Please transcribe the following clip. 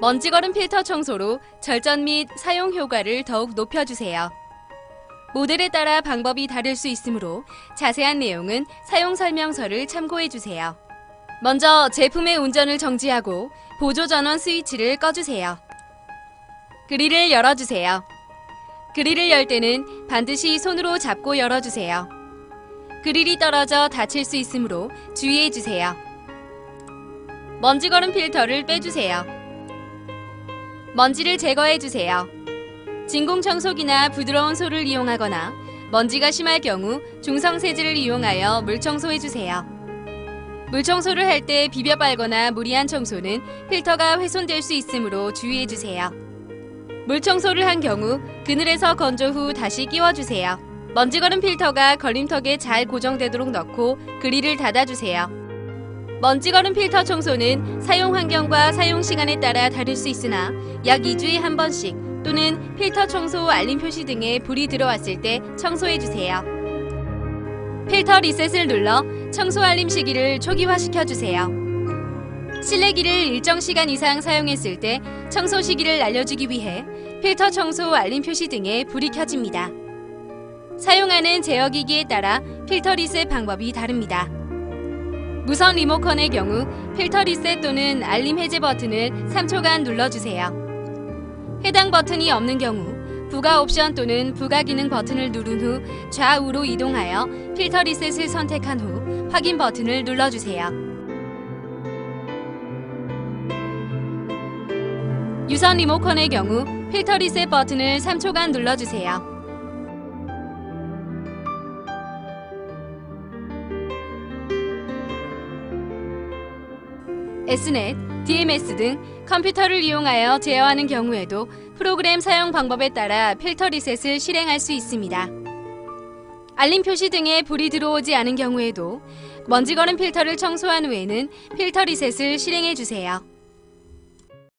먼지거름 필터 청소로 절전 및 사용 효과를 더욱 높여주세요. 모델에 따라 방법이 다를 수 있으므로 자세한 내용은 사용 설명서를 참고해 주세요. 먼저 제품의 운전을 정지하고 보조 전원 스위치를 꺼주세요. 그릴을 열어주세요. 그릴을 열 때는 반드시 손으로 잡고 열어주세요. 그릴이 떨어져 다칠 수 있으므로 주의해 주세요. 먼지거름 필터를 빼주세요. 먼지를 제거해 주세요. 진공 청소기나 부드러운 솔을 이용하거나 먼지가 심할 경우 중성 세제를 이용하여 물 청소해 주세요. 물 청소를 할 때 비벼 빨거나 무리한 청소는 필터가 훼손될 수 있으므로 주의해 주세요. 물 청소를 한 경우 그늘에서 건조 후 다시 끼워 주세요. 먼지거름 필터가 걸림턱에 잘 고정되도록 넣고 그릴을 닫아 주세요. 먼지거름 필터 청소는 사용 환경과 사용 시간에 따라 다를 수 있으나 약 2주에 한 번씩 또는 필터 청소 알림 표시 등에 불이 들어왔을 때 청소해 주세요. 필터 리셋을 눌러 청소 알림 시기를 초기화시켜 주세요. 실내기를 일정 시간 이상 사용했을 때 청소 시기를 알려주기 위해 필터 청소 알림 표시 등에 불이 켜집니다. 사용하는 제어기기에 따라 필터 리셋 방법이 다릅니다. 무선 리모컨의 경우 필터 리셋 또는 알림 해제 버튼을 3초간 눌러주세요. 해당 버튼이 없는 경우 부가 옵션 또는 부가 기능 버튼을 누른 후 좌우로 이동하여 필터 리셋을 선택한 후 확인 버튼을 눌러주세요. 유선 리모컨의 경우 필터 리셋 버튼을 3초간 눌러주세요. S넷, DMS 등 컴퓨터를 이용하여 제어하는 경우에도 프로그램 사용 방법에 따라 필터 리셋을 실행할 수 있습니다. 알림 표시 등에 불이 들어오지 않은 경우에도 먼지거름 필터를 청소한 후에는 필터 리셋을 실행해 주세요.